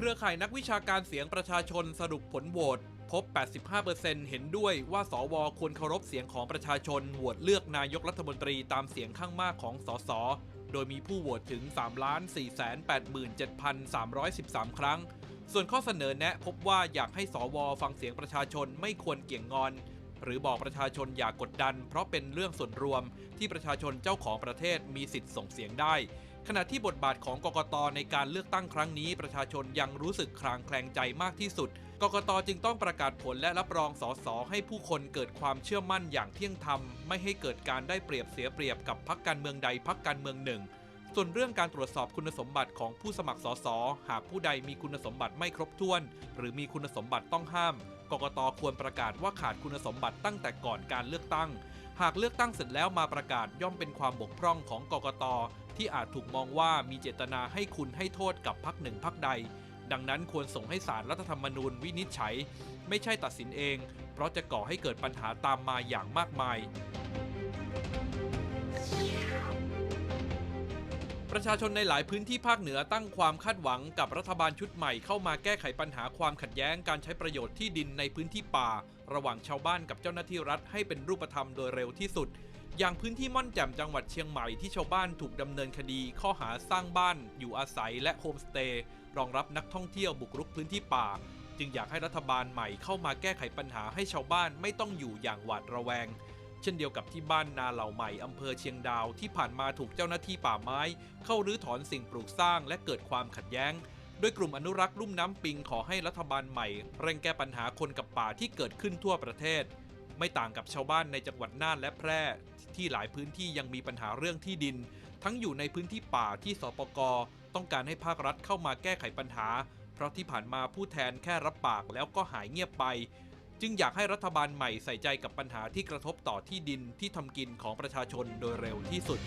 เครือข่ายนักวิชาการเสียงประชาชนสรุปผลโหวตพบ 85%เห็นด้วยว่าสวควรเคารพเสียงของประชาชนโหวตเลือกนายกรัฐมนตรีตามเสียงข้างมากของสส โดยมีผู้โหวตถึง 3,487,313 ครั้ง ส่วนข้อเสนอแนะพบว่าอยากให้สวฟังเสียงประชาชนไม่ควรเกี่ยงงอน หรือบอกประชาชนอย่ากกดดัน เพราะเป็นเรื่องส่วนรวมที่ประชาชนเจ้าของประเทศมีสิทธิ์ส่งเสียงได้ ขณะที่บทบาทของกกตในการเลือกตั้งครั้งนี้ประชาชนยังรู้สึกคลางแคลงใจมากที่สุด กกตจึงต้องประกาศผลและรับรองสสให้ผู้คนเกิดความเชื่อมั่นอย่างเที่ยงธรรม ไม่ให้เกิดการได้เปรียบเสียเปรียบกับพักการเมืองใดพักการเมืองหนึ่ง ส่วนเรื่องการตรวจสอบคุณสมบัติของผู้สมัครสสหากผู้ใดมีคุณสมบัติไม่ครบถ้วน หรือมีคุณสมบัติต้องห้าม กกตควรประกาศว่าขาดคุณสมบัติตั้งแต่ก่อนการเลือกตั้ง หากเลือกตั้งเสร็จแล้วมาประกาศย่อมเป็นความบกพร่องของกกตที่อาจถูกมองว่ามีเจตนาให้คุณให้โทษกับพรรคหนึ่งพรรคใด ดังนั้นควรส่งให้สารรัฐธรรมนูญวินิจฉัย ไม่ใช่ตัดสินเอง เพราะจะก่อให้เกิดปัญหาตามมาอย่างมากมาย ประชาชนในหลายพื้นที่ภาคเหนือตั้งความคาดหวังกับรัฐบาลชุดใหม่เข้ามาแก้ไขปัญหาความขัดแย้งการใช้ประโยชน์ที่ดินในพื้นที่ป่า ระหว่างชาวบ้านกับเจ้าหน้าที่รัฐให้เป็นรูปธรรมโดยเร็วที่สุด อย่างพื้นที่ม่อนแจ่มจังหวัดเชียงใหม่ที่ชาวบ้านถูกดำเนินคดี ข้อหาสร้างบ้าน อยู่อาศัยและโฮมสเตย์รองรับนักท่องเที่ยวบุกรุกพื้นที่ป่า จึงอยากให้รัฐบาลใหม่เข้ามาแก้ไขปัญหาให้ชาวบ้านไม่ต้องอยู่อย่างหวาดระแวง เช่นเดียวกับที่บ้านนาเหล่าใหม่อำเภอเชียงดาวที่ผ่านมาถูกเจ้าหน้าที่ป่าไม้ เข้ารื้อถอนสิ่งปลูกสร้างและเกิดความขัดแย้ง โดยกลุ่มอนุรักษ์ลุ่มน้ำปิงขอให้รัฐบาลใหม่เร่งแก้ปัญหาคนกับป่าที่เกิดขึ้นทั่วประเทศ ไม่ต่างกับชาวบ้านในจังหวัดน่านและแพร่ ที่หลายพื้นที่ยังมีปัญหาเรื่องที่ดิน ทั้งอยู่ในพื้นที่ป่าที่สปกต้องการให้ภาครัฐเข้ามาแก้ไขปัญหา เพราะที่ผ่านมาผู้แทนแค่รับปากแล้วก็หายเงียบไป จึงอยากให้รัฐบาลใหม่ใส่ใจกับปัญหาที่กระทบต่อที่ดินที่ทำกินของประชาชนโดยเร็วที่สุด